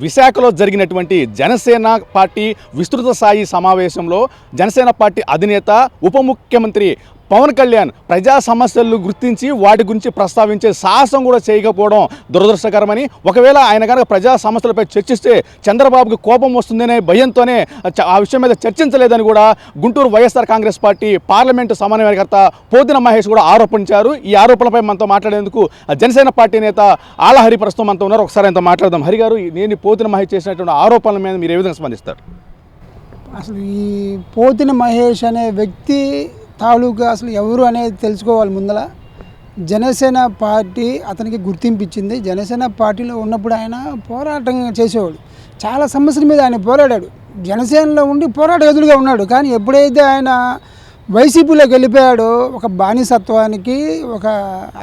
విశాఖలో జరిగినటువంటి జనసేన పార్టీ విస్తృత స్థాయి సమావేశంలో జనసేన పార్టీ అధినేత ఉప ముఖ్యమంత్రి పవన్ కళ్యాణ్ ప్రజా సమస్యలు గుర్తించి వాటి గురించి ప్రస్తావించే సాహసం కూడా చేయకపోవడం దురదృష్టకరమని. ఒకవేళ ఆయన కనుక ప్రజా సమస్యలపై చర్చిస్తే చంద్రబాబుకి కోపం వస్తుందనే భయంతోనే ఆ విషయం మీద చర్చించలేదని కూడా Guntur Y S R Congress party parliament సమన్వయకర్త పోతిన మహేష్ కూడా ఆరోపించారు. ఈ ఆరోపణలపై మనతో మాట్లాడేందుకు జనసేన పార్టీ నేత ఆలహరి ప్రస్తుతం మనతో ఉన్నారు. ఒకసారి ఆయనతో మాట్లాడదాం. హరి గారు నేను పోతిన మహేష్ చేసినటువంటి ఆరోపణల మీద మీరు ఏ విధంగా స్పందిస్తారు? అసలు ఈ పోతిన మహేష్ అనే వ్యక్తి తాలూకా అసలు ఎవరు అనేది తెలుసుకోవాలి ముందల. జనసేన పార్టీ అతనికి గుర్తింపు ఇచ్చింది. జనసేన పార్టీలో ఉన్నప్పుడు ఆయన పోరాటం చేసేవాడు. చాలా సమస్యల మీద ఆయన పోరాడాడు. జనసేనలో ఉండి పోరాట ఎదురుగా ఉన్నాడు. కానీ ఎప్పుడైతే ఆయన వైసీపీలోకి వెళ్ళిపోయాడో ఒక బానిసత్వానికి ఒక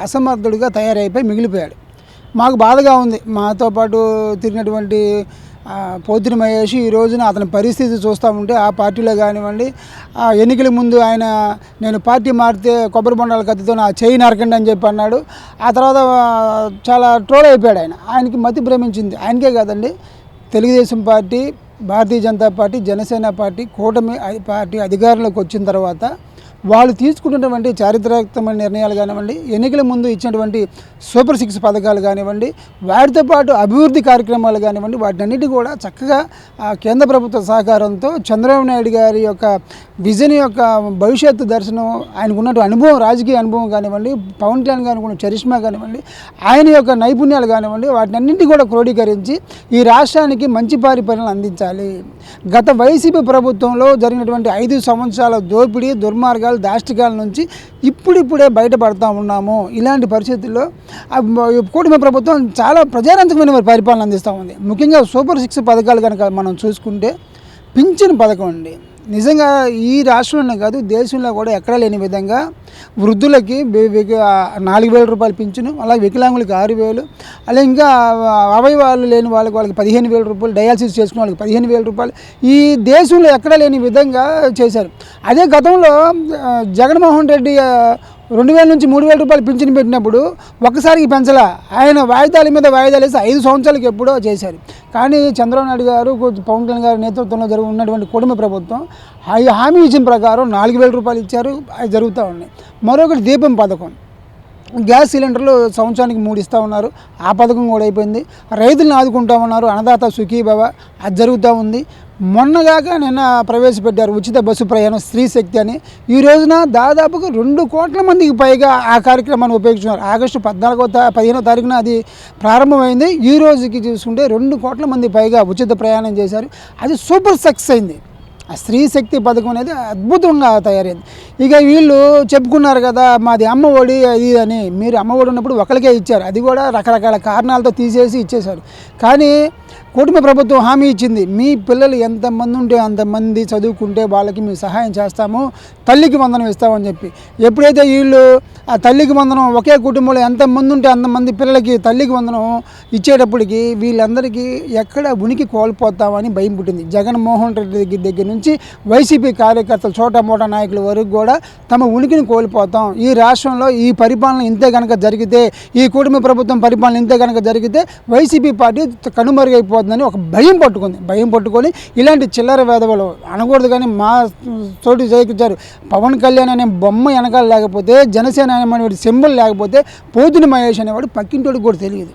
అసమర్థుడిగా తయారైపోయి మిగిలిపోయాడు. మాకు బాధగా ఉంది. మాతో పాటు తిరిగినటువంటి ఆ, మహేష్ ఈ రోజున అతని పరిస్థితి చూస్తూ ఉంటే ఆ పార్టీలో కానివ్వండి ఆ ఎన్నికల ముందు ఆయన నేను పార్టీ మారితే కొబ్బరి బొండాల కత్తితో నా చేయి నరకండి అని చెప్పి అన్నాడు. ఆ తర్వాత చాలా ట్రోల్ అయిపోయాడు ఆయన. ఆయనకి మతి భ్రమించింది. ఆయనకే కాదండి Telugu Desam party Bharatiya Janata party Janasena party కూటమి పార్టీ అధికారంలోకి వచ్చిన తర్వాత వాళ్ళు తీసుకున్నటువంటి చారిత్రాత్మక నిర్ణయాలు కానివ్వండి ఎన్నికల ముందు ఇచ్చినటువంటి సూపర్ సిక్స్ పథకాలు కానివ్వండి వాటితో పాటు అభివృద్ధి కార్యక్రమాలు కానివ్వండి వాటన్నిటి కూడా చక్కగా కేంద్ర ప్రభుత్వ సహకారంతో చంద్రబాబు నాయుడు గారి యొక్క విజన్ యొక్క భవిష్యత్తు దర్శనం ఆయనకు ఉన్నటువంటి అనుభవం రాజకీయ అనుభవం కానివ్వండి పవన్ కళ్యాణ్ గారికి ఉన్న చరిష్మా కానివ్వండి ఆయన యొక్క నైపుణ్యాలు కానివ్వండి వాటినన్నింటి కూడా క్రోడీకరించి ఈ రాష్ట్రానికి మంచి పరిపాలన అందించాలి. గత వైసీపీ ప్రభుత్వంలో జరిగినటువంటి ఐదు సంవత్సరాల దోపిడీ దుర్మార్గాలు దాష్టికాల నుంచి ఇప్పుడిప్పుడే బయటపడతా ఉన్నాము. ఇలాంటి పరిస్థితుల్లో కూటమి ప్రభుత్వం చాలా ప్రజారంతకమైన పరిపాలన అందిస్తూ ఉంది. ముఖ్యంగా సూపర్ సిక్స్ పథకాలు కనుక మనం చూసుకుంటే పింఛన్ పథకం అండి. నిజంగా ఈ రాష్ట్రంలోనే కాదు దేశంలో కూడా ఎక్కడా లేని విధంగా వృద్ధులకి నాలుగు వేల రూపాయలు పింఛను అలాగే వికలాంగులకి ఆరు వేలు అలాగే ఇంకా అవయవాలు లేని వాళ్ళకి వాళ్ళకి పదిహేను వేల రూపాయలు డయాలసిస్ చేసుకున్న వాళ్ళకి పదిహేను వేల రూపాయలు ఈ దేశంలో ఎక్కడా లేని విధంగా చేశారు. అదే గతంలో జగన్మోహన్ రెడ్డి రెండు వేల నుంచి మూడు వేల రూపాయలు పింఛన్ పెట్టినప్పుడు ఒక్కసారికి పెంచలా. ఆయన వాయిదాల మీద వాయిదాలు వేసి ఐదు సంవత్సరాలకి ఎప్పుడో చేశారు. కానీ చంద్రబాబు నాయుడు గారు పవన్ కళ్యాణ్ గారి నేతృత్వంలో జరుగు ఉన్నటువంటి కుటుంబ ప్రభుత్వం ఆ హామీ ఇచ్చిన ప్రకారం నాలుగు వేల రూపాయలు ఇచ్చారు. అవి జరుగుతూ ఉన్నాయి. మరొకటి దీపం పథకం. గ్యాస్ సిలిండర్లు సంవత్సరానికి మూడు ఇస్తూ ఉన్నారు. ఆ పథకం కూడా అయిపోయింది. రైతులను ఆదుకుంటా ఉన్నారు. అన్నదాత సుఖీభవ అది జరుగుతూ ఉంది. మొన్నగాక నిన్న ప్రవేశపెట్టారు ఉచిత బస్సు ప్రయాణం స్త్రీ శక్తి అని. ఈ రోజున దాదాపుగా రెండు కోట్ల మందికి పైగా ఆ కార్యక్రమాన్ని ఉపయోగించున్నారు ఆగస్టు పద్నాలుగో తా పదిహేనో తారీఖున అది ప్రారంభమైంది. ఈ రోజుకి చూసుకుంటే రెండు కోట్ల మంది పైగా ఉచిత ప్రయాణం చేశారు. అది సూపర్ సక్సెస్ అయింది. ఆ స్త్రీ శక్తి పథకం అనేది అద్భుతంగా తయారైంది. ఇక వీళ్ళు చెప్పుకున్నారు కదా మాది అమ్మ ఒడి అది అని. మీరు అమ్మ ఒడి ఉన్నప్పుడు ఒకరికే ఇచ్చారు. అది కూడా రకరకాల కారణాలతో తీసేసి ఇచ్చేశారు. కానీ కుటుంబ ప్రభుత్వం హామీ ఇచ్చింది. మీ పిల్లలు ఎంతమంది ఉంటే అంతమంది చదువుకుంటే వాళ్ళకి మేము సహాయం చేస్తాము తల్లికి వందనం ఇస్తామని చెప్పి. ఎప్పుడైతే వీళ్ళు ఆ తల్లికి వందనం ఒకే కుటుంబంలో ఎంతమంది ఉంటే అంతమంది పిల్లలకి తల్లికి వందనం ఇచ్చేటప్పటికి వీళ్ళందరికీ ఎక్కడ ఉనికి కోల్పోతామని భయం పుట్టింది. జగన్మోహన్ రెడ్డి దగ్గర నుంచి వైసీపీ కార్యకర్తలు చోటా నాయకుల వరకు కూడా తమ ఉనికిని కోల్పోతాం. ఈ రాష్ట్రంలో ఈ పరిపాలన ఇంతే కనుక జరిగితే ఈ కూటమి ప్రభుత్వం పరిపాలన ఇంతే కనుక జరిగితే వైసీపీ పార్టీ కనుమరుగైపోతుంది. కనుమరుగైపోతుందని ఒక భయం పట్టుకుంది. భయం పట్టుకొని ఇలాంటి చిల్లర వేదవలు అనకూడదు కానీ మా తోటి చేకూర్చారు పవన్ కళ్యాణ్ అనే బొమ్మ వెనకాల లేకపోతే జనసేన అనేవాడి సింబల్ లేకపోతే పోతుని మహేష్ అనేవాడు పక్కింటోడికి కూడా తెలియదు.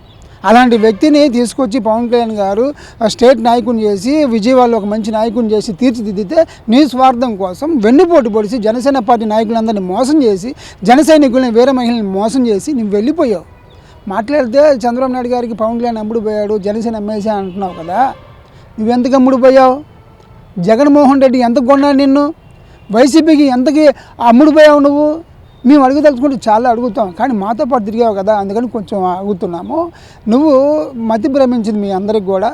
అలాంటి వ్యక్తిని తీసుకొచ్చి పవన్ కళ్యాణ్ గారు ఆ స్టేట్ నాయకుని చేసి విజయవాడలో ఒక మంచి నాయకుని చేసి తీర్చిదిద్దితే నీ స్వార్థం కోసం వెన్నుపోటు పొడిచి జనసేన పార్టీ నాయకులందరినీ మోసం చేసి జన సైనికుల్ని వేరే మహిళల్ని మోసం చేసి నువ్వు వెళ్ళిపోయావు. మాట్లాడితే చంద్రబాబు నాయుడు గారికి పవన్ కళ్యాణ్ అమ్ముడు పోయాడు జనసేన ఎమ్మెల్సీ అంటున్నావు కదా. నువ్వెంతకు అమ్ముడు పోయావు జగన్మోహన్ రెడ్డి ఎంత కొన్నాడు నిన్ను? వైసీపీకి ఎంతకి అమ్ముడు పోయావు నువ్వు? మేము అడుగుదలుచుకుంటే చాలా అడుగుతాం కానీ మాతో పాటు తిరిగావు కదా అందుకని కొంచెం అడుగుతున్నాము. నువ్వు మతి భ్రమించింది మీ అందరికి కూడా.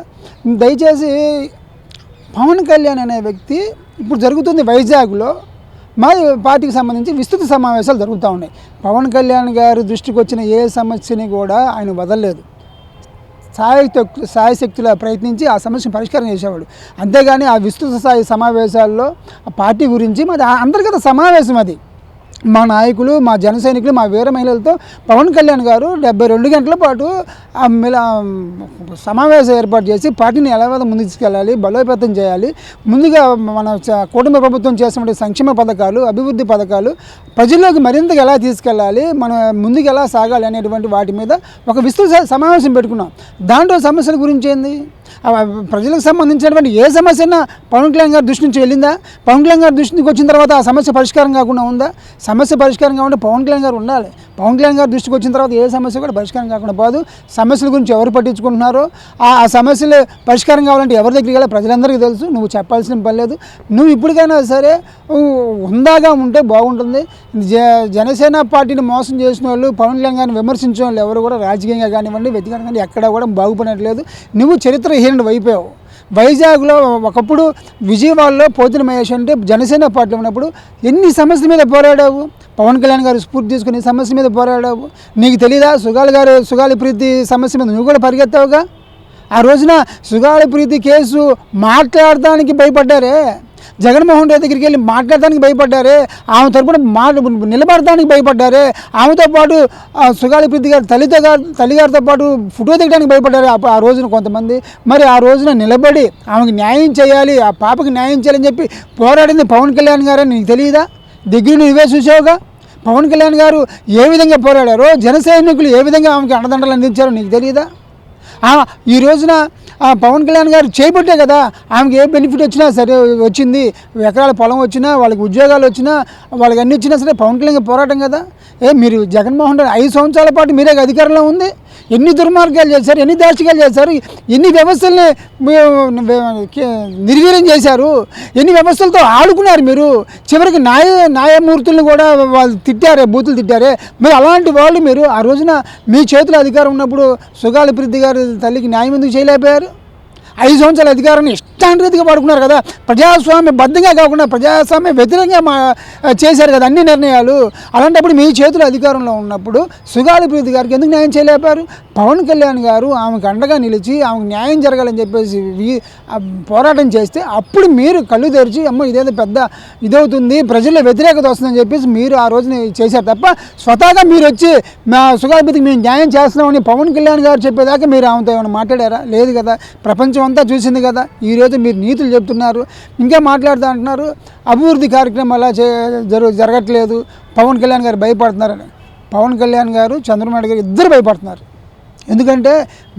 దయచేసి పవన్ కళ్యాణ్ అనే వ్యక్తి ఇప్పుడు జరుగుతుంది వైజాగ్లో మా పార్టీకి సంబంధించి విస్తృత సమావేశాలు జరుగుతూ ఉన్నాయి. పవన్ కళ్యాణ్ గారి దృష్టికి వచ్చిన ఏ సమస్యని కూడా ఆయన వదలలేదు. సాయశక్తు సాయశక్తుల ప్రయత్నించి ఆ సమస్యను పరిష్కారం చేసేవాడు. అంతేగాని ఆ విస్తృత స్థాయి సమావేశాల్లో ఆ పార్టీ గురించి మాది ఆ అంతర్గత సమావేశం అది. మా నాయకులు మా జన సైనికులు మా వీర మహిళలతో పవన్ కళ్యాణ్ గారు డెబ్బై రెండు గంటల పాటు సమావేశం ఏర్పాటు చేసి పార్టీని ఎలా విధంగా ముందుకు తీసుకెళ్ళాలి బలోపేతం చేయాలి ముందుగా మన చ- కుటుంబ ప్రభుత్వం చేసినటువంటి సంక్షేమ పథకాలు అభివృద్ధి పథకాలు ప్రజల్లోకి మరింతగా ఎలా తీసుకెళ్ళాలి మనం ముందుకు ఎలా సాగాలి అనేటువంటి వాటి మీద ఒక విస్తృత సమావేశం పెట్టుకున్నాం. దాంట్లో సమస్యల గురించి ఏంది? ప్రజలకు సంబంధించినటువంటి ఏ సమస్య అయినా పవన్ కళ్యాణ్ గారి దృష్టి నుంచి వెళ్ళిందా? పవన్ కళ్యాణ్ గారి దృష్టికి వచ్చిన తర్వాత ఆ సమస్య పరిష్కారం కాకుండా ఉందా? సమస్య పరిష్కారం కాకుండా పవన్ కళ్యాణ్ గారు ఉండాలి. పవన్ కళ్యాణ్ గారి దృష్టికి వచ్చిన తర్వాత ఏ సమస్య కూడా పరిష్కారం కాకుండా పోదు. సమస్యల గురించి ఎవరు పట్టించుకుంటున్నారో ఆ సమస్యలు పరిష్కారం కావాలంటే ఎవరి దగ్గరికి వెళ్ళాలి ప్రజలందరికీ తెలుసు. నువ్వు చెప్పాల్సిన పని లేదు. నువ్వు ఇప్పటికైనా సరే ఉందాగా హుందాగా ఉంటే బాగుంటుంది. జ జనసేన పార్టీని మోసం చేసిన వాళ్ళు పవన్ కళ్యాణ్ గారిని విమర్శించిన వాళ్ళు ఎవరు కూడా రాజకీయంగా కానివ్వండి వ్యక్తిగతంగా ఎక్కడ కూడా బాగుపడట్లేదు. నువ్వు చరిత్రహీనుడు అయిపోయావు. వైజాగ్లో ఒకప్పుడు విజయవాడలో పోతుని మహేష్ అంటే జనసేన పార్టీ ఉన్నప్పుడు ఎన్ని సమస్యల మీద పోరాడావు? పవన్ కళ్యాణ్ గారు స్ఫూర్తి తీసుకుని సమస్య మీద పోరాడావు? నీకు తెలీదా సుగాలి గారు సుగాలి ప్రీతి సమస్య మీద నువ్వు కూడా పరిగెత్తావుగా? ఆ రోజున సుగాలి ప్రీతి కేసు మాట్లాడటానికి భయపడ్డారే? జగన్మోహన్ రెడ్డి దగ్గరికి వెళ్ళి మాట్లాడడానికి భయపడ్డారే ఆమె తరపున మాట నిలబడటానికి భయపడ్డారే ఆమెతో పాటు ఆ సుగాలి ప్రీతి గారి తల్లితో గారు తల్లిగారితో పాటు ఫోటో దిగడానికి భయపడ్డారు ఆ- ఆ రోజున కొంతమంది. మరి ఆ రోజున నిలబడి ఆమెకి న్యాయం చేయాలి ఆ పాపకి న్యాయం చేయాలని చెప్పి పోరాడింది పవన్ కళ్యాణ్ గారని నీకు తెలియదా? దగ్గర నువ్వే చూసావుగా? పవన్ కళ్యాణ్ గారు ఏ విధంగా పోరాడారో జన సైనికులు ఏ విధంగా ఆమెకి అండదండలు అందించారో నీకు తెలియదా? ఈ రోజున ఆ, పవన్ కళ్యాణ్ గారు చేపట్టే కదా ఆమెకి ఏ బెనిఫిట్ వచ్చినా సరే వచ్చింది. ఎకరాల పొలం వచ్చినా వాళ్ళకి ఉద్యోగాలు వచ్చినా వాళ్ళకి అన్ని వచ్చినా సరే పవన్ కళ్యాణ్ పోరాటం కదా. ఏ మీరు జగన్మోహన్ రెడ్డి ఐదు సంవత్సరాల పాటు మీరే అధికారంలో ఉంది. ఎన్ని దుర్మార్గాలు చేశారు ఎన్ని దాచికాలు చేశారు ఎన్ని వ్యవస్థల్ని నిర్వీర్యం చేశారు ఎన్ని వ్యవస్థలతో ఆడుకున్నారు మీరు. చివరికి న్యాయ న్యాయమూర్తులను కూడా వాళ్ళు తిట్టారే బూతులు తిట్టారే. మరి అలాంటి వాళ్ళు మీరు ఆ రోజున మీ చేతిలో అధికారం ఉన్నప్పుడు సుగాలి ప్రీతి గారు తల్లికి న్యాయం ఎందుకు చేయలేకపోయారు? ఐదు సంవత్సరాల అధికారాన్ని ఇష్టాంతరీతిగా పడుకున్నారు కదా. ప్రజాస్వామ్య బద్ధంగా కాకుండా ప్రజాస్వామ్య వ్యతిరేకంగా మా చేశారు కదా అన్ని నిర్ణయాలు. అలాంటప్పుడు మీ చేతులు అధికారంలో ఉన్నప్పుడు సుగాలి ప్రీతి గారికి ఎందుకు న్యాయం చేయలేపారు పవన్ కళ్యాణ్ గారు ఆమెకు అండగా నిలిచి ఆమెకు న్యాయం జరగాలని చెప్పేసి పోరాటం చేస్తే అప్పుడు మీరు కళ్ళు తెరిచి అమ్మ ఇదేదో పెద్ద ఇదవుతుంది ప్రజల్లో వ్యతిరేకత వస్తుందని చెప్పేసి మీరు ఆ రోజున చేశారు తప్ప స్వతహాగా మీరు వచ్చి మా సుగాలి మేము న్యాయం చేస్తున్నామని పవన్ కళ్యాణ్ గారు చెప్పేదాకా మీరు ఆమెతో ఏమైనా మాట్లాడారా? లేదు కదా. ప్రపంచం అంతా చూసింది కదా. ఈరోజు మీరు నీతులు చెప్తున్నారు. ఇంకా మాట్లాడుతూ అంటున్నారు. అభివృద్ధి కార్యక్రమం అలా జరు జరగట్లేదు. పవన్ కళ్యాణ్ గారు భయపడుతున్నారని. పవన్ కళ్యాణ్ గారు చంద్రబాబు గారు ఇద్దరు భయపడుతున్నారు. ఎందుకంటే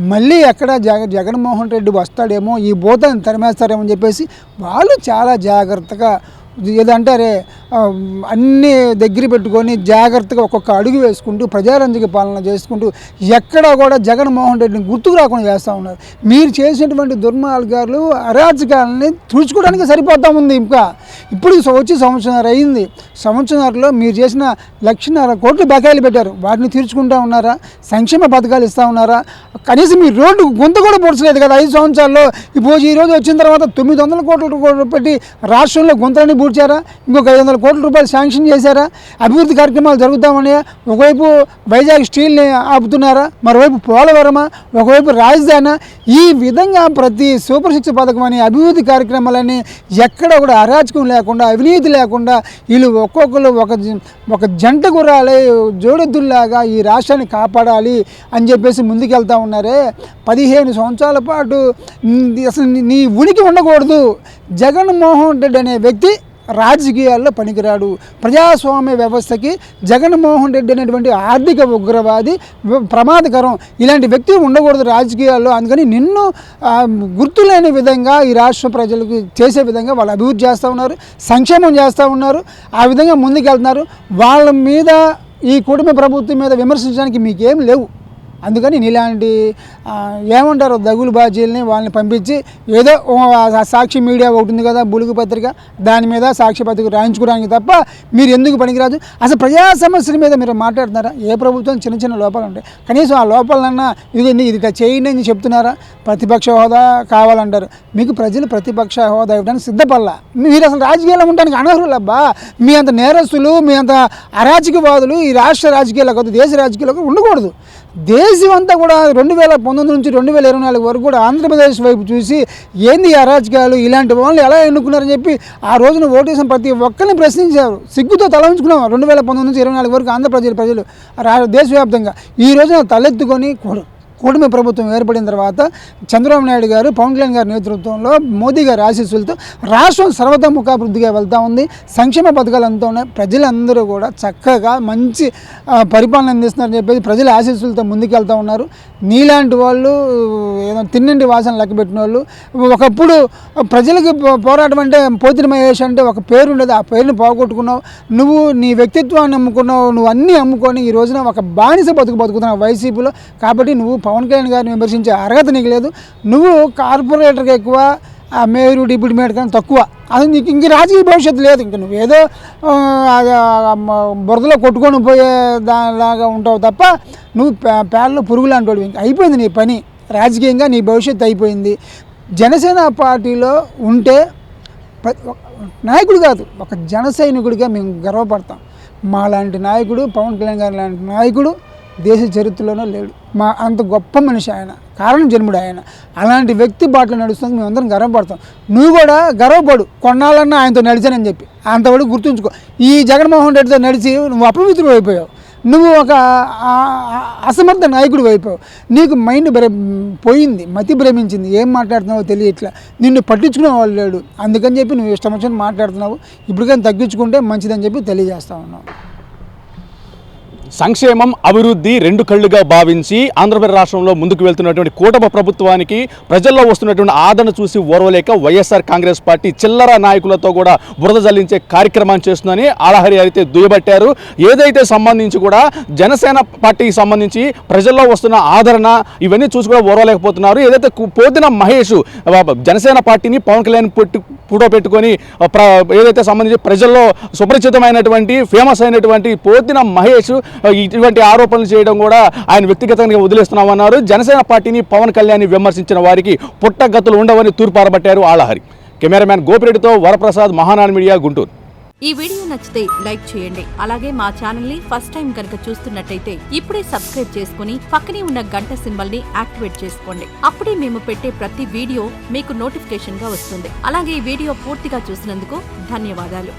మళ్ళీ ఎక్కడ జగ జగన్మోహన్ రెడ్డి వస్తాడేమో ఈ భూతాన్ని తరిమేస్తారేమో అని చెప్పేసి వాళ్ళు చాలా జాగ్రత్తగా ఏదంటారే అరే అన్నీ దగ్గర పెట్టుకొని జాగ్రత్తగా ఒక్కొక్క అడుగు వేసుకుంటూ ప్రజారంజక పాలన చేసుకుంటూ ఎక్కడా కూడా జగన్మోహన్ రెడ్డిని గుర్తుకు రాకుండా చేస్తూ ఉన్నారు. మీరు చేసినటువంటి దుర్మార్గాలు అరాచకాలని తుడుచుకోవడానికి సరిపోతా ఉంది ఇంకా. ఇప్పుడు స- వచ్చి సంవత్సరం అయింది. సంవత్సరంలో మీరు చేసిన లక్షన్నర కోట్లు బకాయిలు పెట్టారు. వాటిని తీర్చుకుంటా ఉన్నారా? సంక్షేమ పథకాలు ఇస్తా ఉన్నారా? కనీసం మీ రోడ్డు గుంత కూడా పొడచలేదు కదా ఐదు సంవత్సరాల్లో. ఈ రోజు వచ్చిన తర్వాత తొమ్మిది వందల కోట్ల రూపాయలు పెట్టి రాష్ట్రంలో గుంతలని పూడ్చారా? ఇంకొక ఐదు వందల కోట్ల రూపాయలు శాంక్షన్ చేశారా? అభివృద్ధి కార్యక్రమాలు జరుగుతామని ఒకవైపు వైజాగ్ స్టీల్ని ఆపుతున్నారా? మరోవైపు పోలవరమా? ఒకవైపు రాజధాని? ఈ విధంగా ప్రతి సూపర్ సిక్స్ పథకం అని అభివృద్ధి కార్యక్రమాలని ఎక్కడ కూడా అరాచకం లేకుండా అవినీతి లేకుండా వీళ్ళు ఒక్కొక్కరు ఒక ఒక జంట గుర్రాలే జోడెద్దుల్లాగా ఈ రాష్ట్రాన్ని కాపాడాలి అని చెప్పేసి ముందుకెళ్తా ఉన్నారే. పదిహేను సంవత్సరాల పాటు అసలు నీ ఉనికి ఉండకూడదు. జగన్మోహన్ రెడ్డి అనే వ్యక్తి రాజకీయాల్లో పనికిరాడు. ప్రజాస్వామ్య వ్యవస్థకి జగన్మోహన్ రెడ్డి అనేటువంటి ఆర్థిక ఉగ్రవాది ప్రమాదకరం. ఇలాంటి వ్యక్తి ఉండకూడదు రాజకీయాల్లో. అందుకని నిన్ను గుర్తులేని విధంగా ఈ రాష్ట్ర ప్రజలకు చేసే విధంగా వాళ్ళు అభివృద్ధి చేస్తూ ఉన్నారు. సంక్షేమం చేస్తూ ఉన్నారు. ఆ విధంగా ముందుకెళ్తున్నారు. వాళ్ళ మీద ఈ కుటుంబ ప్రభుత్వం మీద విమర్శించడానికి మీకేం లేవు. అందుకని ఇలాంటి ఏమంటారు దగులు బాజీల్ని వాళ్ళని పంపించి ఏదో సాక్షి మీడియా ఒకటి ఉంది కదా బులుగు పత్రిక దాని మీద సాక్షి పత్రిక రాయించుకోవడానికి తప్ప మీరు ఎందుకు పనికిరాదు? అసలు ప్రజా సమస్యల మీద మీరు మాట్లాడుతున్నారా? ఏ ప్రభుత్వం చిన్న చిన్న లోపాలు ఉంటాయి. కనీసం ఆ లోపాలన్నా ఇది ఇది చేయండి అని చెప్తున్నారా? ప్రతిపక్ష హోదా కావాలంటారు. మీకు ప్రజలు ప్రతిపక్ష హోదా ఇవ్వడానికి సిద్ధపడలా. మీరు అసలు రాజకీయాల్లో ఉండడానికి అనర్హులబ్బా మీ అంత నేరస్తులు మీ అంత అరాచకవాదులు ఈ రాష్ట్ర రాజకీయాలకు దేశ రాజకీయాలకు ఉండకూడదు. దేశం అంతా కూడా రెండు వేల పంతొమ్మిది నుంచి రెండు వేల ఇరవై నాలుగు వరకు కూడా ఆంధ్రప్రదేశ్ వైపు చూసి ఏంది అరాజకాలు ఇలాంటి వాళ్ళని ఎలా ఎన్నుకున్నారని చెప్పి ఆ రోజున ఓటేసిన ప్రతి ఒక్కరిని ప్రశ్నించారు. సిగ్గుతో తల ఉంచుకున్నాం రెండు వేల పంతొమ్మిది నుంచి ఇరవై నాలుగు వరకు ఆంధ్రప్రదేశ్ ప్రజలు దేశవ్యాప్తంగా. ఈ రోజున తలెత్తుకొని కూడా కూటమి ప్రభుత్వం ఏర్పడిన తర్వాత చంద్రబాబు నాయుడు గారు పవన్ కళ్యాణ్ గారి నేతృత్వంలో మోదీ గారి ఆశీస్సులతో రాష్ట్రం సర్వతముఖాభివృద్ధిగా వెళ్తూ ఉంది. సంక్షేమ పథకాలు అంతా ఉన్నాయి. ప్రజలందరూ కూడా చక్కగా మంచి పరిపాలన అందిస్తున్నారని చెప్పేసి ప్రజల ఆశీస్సులతో ముందుకెళ్తూ ఉన్నారు. నీలాంటి వాళ్ళు ఏదో తిన్నింటి వాసన లెక్కపెట్టిన వాళ్ళు ఒకప్పుడు ప్రజలకు పో- పోరాటం అంటే పోతిన మహేష్ అంటే ఒక పేరు ఉండేది. ఆ పేరుని పోగొట్టుకున్నావు. నువ్వు నీ వ్యక్తిత్వాన్ని అమ్ముకున్నావు నువ్వు అన్నీ అమ్ముకొని ఈ రోజున ఒక బానిస బతుకు బతుకుతున్నావు వైసీపీలో. కాబట్టి నువ్వు పవన్ కళ్యాణ్ గారిని విమర్శించే అర్హత నీకు లేదు. నువ్వు కార్పొరేటర్కి ఎక్కువ ఆ మేయరు డిప్యూటీ మేయర్ కానీ తక్కువ. అది నీకు ఇంక రాజకీయ భవిష్యత్తు లేదు. ఇంక నువ్వేదో అది, బురదలో కొట్టుకొని పోయే దానిలాగా ఉంటావు తప్ప నువ్వు పే- పేడలో పురుగు లాంటి ఇంక అయిపోయింది నీ పని. రాజకీయంగా నీ భవిష్యత్తు అయిపోయింది. జనసేన పార్టీలో ఉంటే నాయకుడు కాదు ఒక జన సైనికుడిగా మేము గర్వపడతాం. మా లాంటి నాయకుడు పవన్ కళ్యాణ్ గారి లాంటి నాయకుడు దేశ చరిత్రలోనూ లేడు. మా అంత గొప్ప మనిషి ఆయన కారణం జన్ముడు ఆయన. అలాంటి వ్యక్తి బాటలో నడుస్తుంది మేమందరం గర్వపడతాం. నువ్వు కూడా గర్వపడు కొన్నాళ్ళన్నా ఆయనతో నడిచానని చెప్పి. అంతవరకు గుర్తుంచుకో. ఈ జగన్మోహన్ రెడ్డితో నడిచి నువ్వు అపవిత్రుడు అయిపోయావు. నువ్వు ఒక అసమర్థ నాయకుడు అయిపోయావు. నీకు మైండ్ భ్ర పోయింది మతి భ్రమించింది. ఏం మాట్లాడుతున్నావో తెలియట్లా. నిన్ను పట్టించుకునే వాళ్ళు లేడు. అందుకని చెప్పి నువ్వు ఇష్టం వచ్చిన మాట్లాడుతున్నావు. ఇప్పుడు కానీ తగ్గించుకుంటే మంచిదని చెప్పి తెలియజేస్తా ఉన్నావు సంక్షేమం అభివృద్ధి రెండు కళ్ళుగా భావించి ఆంధ్రప్రదేశ్ రాష్ట్రంలో ముందుకు వెళ్తున్నటువంటి కూటమి ప్రభుత్వానికి ప్రజల్లో వస్తున్నటువంటి ఆదరణ చూసి ఓర్వలేక వైఎస్ఆర్ కాంగ్రెస్ పార్టీ చిల్లర నాయకులతో కూడా బురద జల్లించే కార్యక్రమాన్ని చేస్తుందని అలహరి అయితే దుయ్యబట్టారు. ఏదైతే సంబంధించి కూడా జనసేన పార్టీకి సంబంధించి ప్రజల్లో వస్తున్న ఆదరణ ఇవన్నీ చూసి కూడా ఓర్వలేకపోతున్నారు. ఏదైతే కు- పోతిన మహేష్ జనసేన పార్టీని పవన్ కళ్యాణ్ పెట్టి ఫోటో పెట్టుకొని ఏదైతే సంబంధించి ప్రజల్లో సుపరిచితమైనటువంటి ఫేమస్ అయినటువంటి పోతిన మహేష్ ఇటువంటి ఆరోపణలు చేయడం కూడా ఆయన వ్యక్తిగతంగా వదిలేస్తున్నామన్నారు. జనసేన పార్టీని పవన్ కళ్యాణ్ విమర్శించిన వారికి పుట్టగతులు ఉండవని తూర్పారబట్టారు ఆళహరి కెమెరామ్యాన్ గోపిరెడ్డితో వరప్రసాద్ మహానాన్ మీడియా గుంటూరు. ఈ వీడియో నచ్చితే లైక్ చేయండి. అలాగే మా ఛానల్ని ఫస్ట్ టైం కనుక చూస్తున్నట్టయితే ఇప్పుడే సబ్స్క్రైబ్ చేసుకుని పక్కనే ఉన్న గంట సింబల్ని యాక్టివేట్ చేసుకోండి. అప్పుడే మేము పెట్టే ప్రతి వీడియో మీకు నోటిఫికేషన్గా వస్తుంది. అలాగే ఈ వీడియో పూర్తిగా చూసినందుకు ధన్యవాదాలు.